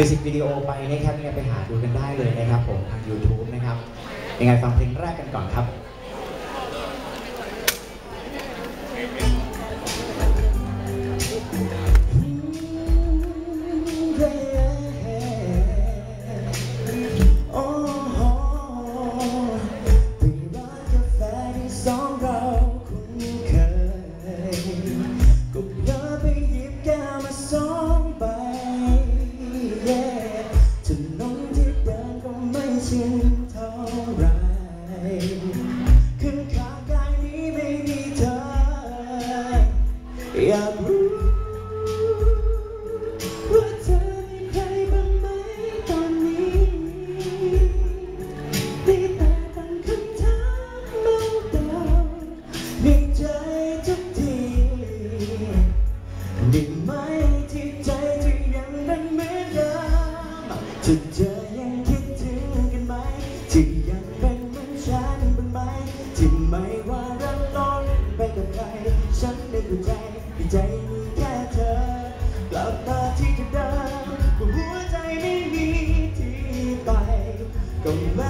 มิวสิกวิดีโอไปนะครับยังไงไปหาดูกันได้เลยนะครับผมทาง YouTube นะครับยังไงฟังเพลงแรกกันก่อนครับ มจะเธอยังคิดถึงกันไหมที่ยังเป็นเหมือนฉันบ้างไหมที่ไม่ว่าเริ่มต้นไปกับใคร ฉันในหัวใจที่ใจมีแค่เธอกลับมาที่เดิมหัวใจไม่มีที่ไปก็แม้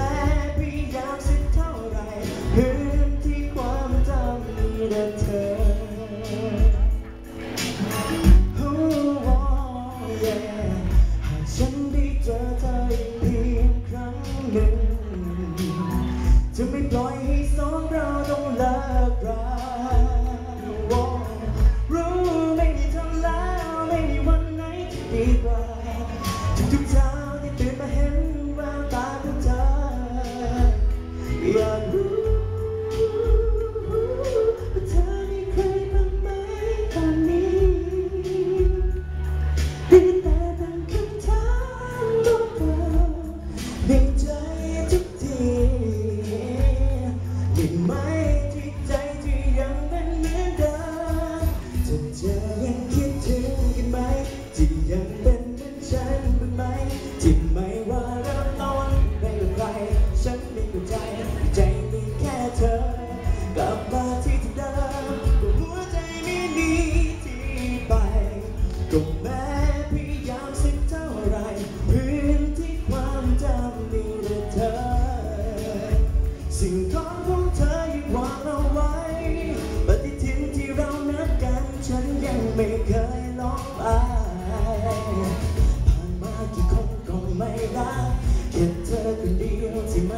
จะไม่ปล่อยให้สองเราต้องเลิกรารู้ไม่มีทางแล้วไม่มีวันไหนที่ดีกว่าทุกๆเช้า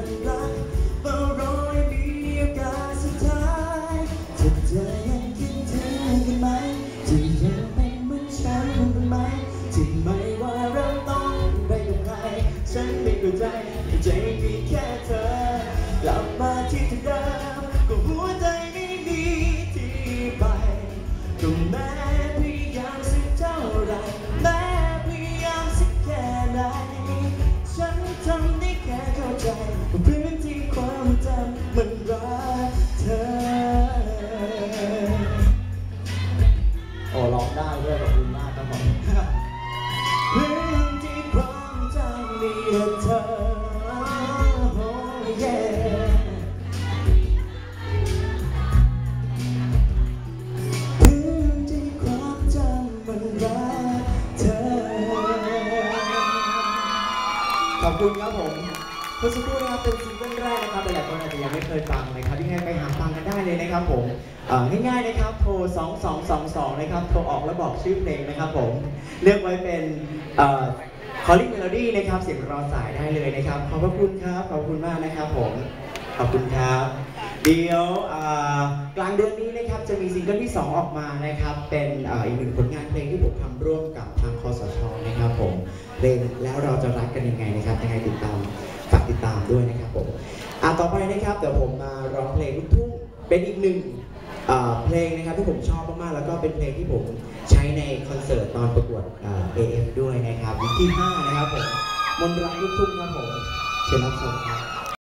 ฉันบ้างไหมที่ไม่ว่าเราต้นไปกับใครฉันไม่เข้าใจใจมีแค่ องได้ด้วยขอบคุณมากครับผมพื้นที่ความจำมีเธอ Oh, yeah พื้นที่ความจำมันรักเธอ ขอบคุณครับผมเมื่อสักครู่นะครับเป็นซิงเกิลแรกนะครับหลายๆคนอาจจะยังไม่เคยฟังนะครับยังไงไปหาฟังกันได้เลยนะครับผม ง่ายๆนะครับโทร 2222 นะครับโทรออกแล้วบอกชื่อเพลงนะครับผมเลือกไว้เป็นเอ่อ calling melody นะครับเสียงรอสายได้เลยนะครับ ขอบพระคุณครับ ขอบคุณมากนะครับผม ขอบคุณครับ เดี๋ยวกลางเดือนนี้นะครับจะมีซิงเกิลที่ 2 ออกมานะครับ เป็นอีกหนึ่งผลงานเพลงที่ผมทำร่วมกับทางคอสชนะครับผมเพลงแล้วเราจะรักกันยังไงนะครับยังไงติดตามฝากติดตามด้วยนะครับผมอ่าต่อไปนะครับเดี๋ยวผมมาร้องเพลงลูกทุ่งเป็นอีกหนึ่ง เพลงนะครับที่ผมชอบมากๆแล้วก็เป็นเพลงที่ผมใช้ในคอนเสิร์ตตอนประกวดเอเอ็มด้วยนะครับวิกที่5นะครับผมมนรักลูกทุ่งครับผมเชิญรับชมครับ